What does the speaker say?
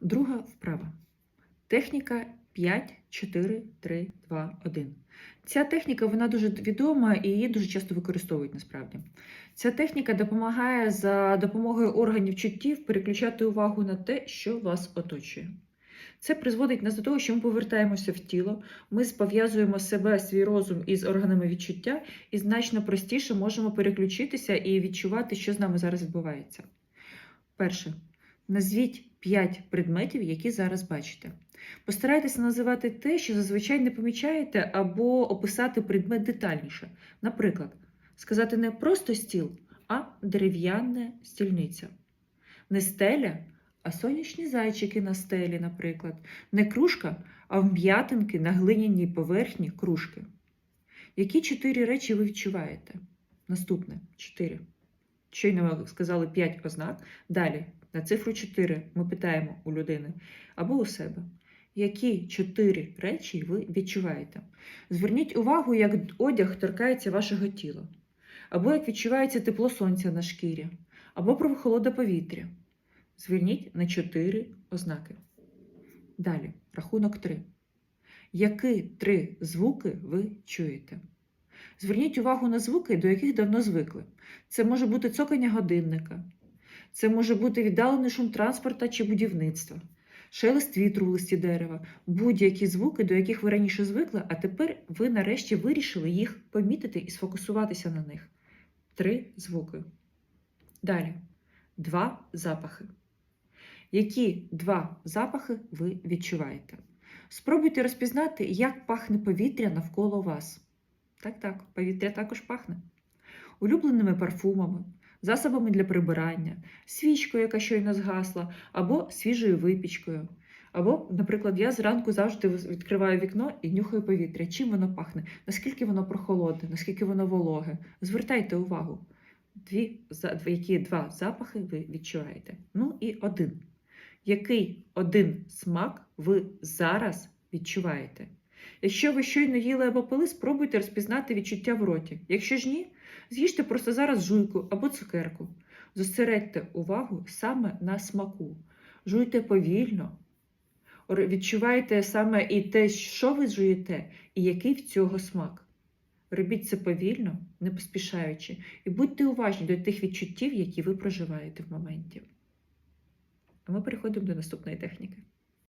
Друга вправа. Техніка 5, 4, 3, 2, 1. Ця техніка вона дуже відома і її дуже часто використовують насправді. Ця техніка допомагає за допомогою органів чуттів переключати увагу на те, що вас оточує. Це призводить нас до того, що ми повертаємося в тіло, ми пов'язуємо себе, свій розум із органами відчуття і значно простіше можемо переключитися і відчувати, що з нами зараз відбувається. Перше. Назвіть 5 предметів, які зараз бачите. Постарайтеся називати те, що зазвичай не помічаєте, або описати предмет детальніше. Наприклад, сказати не просто стіл, а дерев'яна стільниця. Не стеля, а сонячні зайчики на стелі, наприклад. Не кружка, а вм'ятинки на глиняній поверхні кружки. Які чотири речі ви відчуваєте? Наступне чотири. Щойно сказали 5 ознак. Далі на цифру 4 ми питаємо у людини або у себе. Які чотири речі ви відчуваєте? Зверніть увагу, як одяг торкається вашого тіла, або як відчувається тепло сонця на шкірі, або прохолода повітря. Зверніть на чотири ознаки. Далі, рахунок 3. Які три звуки ви чуєте? Зверніть увагу на звуки, до яких давно звикли. Це може бути цокання годинника, це може бути віддалений шум транспорта чи будівництва, шелест вітру в листі дерева, будь-які звуки, до яких ви раніше звикли, а тепер ви нарешті вирішили їх помітити і сфокусуватися на них. Три звуки. Далі. Два запахи. Які два запахи ви відчуваєте? Спробуйте розпізнати, як пахне повітря навколо вас. Так, так, повітря також пахне. Улюбленими парфумами, засобами для прибирання, свічкою, яка щойно згасла, або свіжою випічкою. Або, наприклад, я зранку завжди відкриваю вікно і нюхаю повітря. Чим воно пахне, наскільки воно прохолодне, наскільки воно вологе. Звертайте увагу, дві, які два запахи ви відчуваєте. Ну і один. Який один смак ви зараз відчуваєте? Якщо ви щойно їли або пили, спробуйте розпізнати відчуття в роті. Якщо ж ні, з'їжте просто зараз жуйку або цукерку. Зосередьте увагу саме на смаку. Жуйте повільно. Відчувайте саме і те, що ви жуєте, і який в цього смак. Робіть це повільно, не поспішаючи, і будьте уважні до тих відчуттів, які ви проживаєте в моменті. А ми переходимо до наступної техніки.